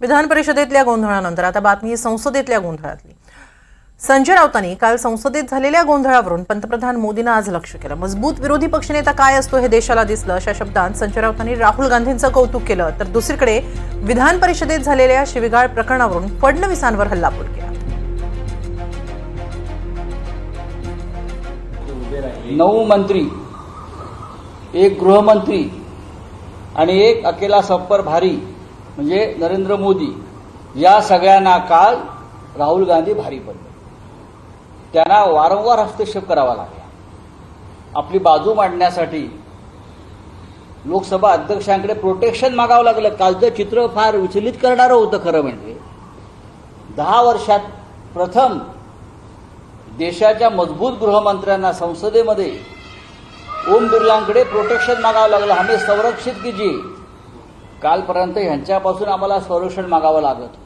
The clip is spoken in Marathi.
विधान परिषदेतल्या गोंधळानंतर आता बातमी संसदेतल्या गोंधळातली. संजय राऊतांनी काल संसदेत झालेल्या गोंधळावरून पंतप्रधान मोदींना आज लक्ष केलं. मजबूत विरोधी पक्षनेता काय असतो हे देशाला दिसलं. अशा शब्दांत संजय राऊतांनी राहुल गांधींचं कौतुक केलं. तर दुसरीकडे विधान परिषदेत झालेल्या शिविगाळ प्रकरणावरून फडणवीसांवर हल्लाबोल केला. नऊ मंत्री एक गृहमंत्री आणि एक अकेला सप्पर भारी म्हणजे नरेंद्र मोदी या सगळ्यांना काल राहुल गांधी भारी पडले. त्यांना वारंवार हस्तक्षेप करावा लागला. आपली बाजू मांडण्यासाठी लोकसभा अध्यक्षांकडे प्रोटेक्शन मागावं लागलं. कालचं चित्र फार विचलित करणारं होतं खरं म्हणजे. दहा वर्षात प्रथम देशाच्या मजबूत गृहमंत्र्यांना संसदेमध्ये ओम बिर्लांकडे प्रोटेक्शन मागावं लागलं. हमें संरक्षित कीजिए. कालपर्यंत ह्यांच्यापासून आम्हाला संरक्षण मागावं लागत.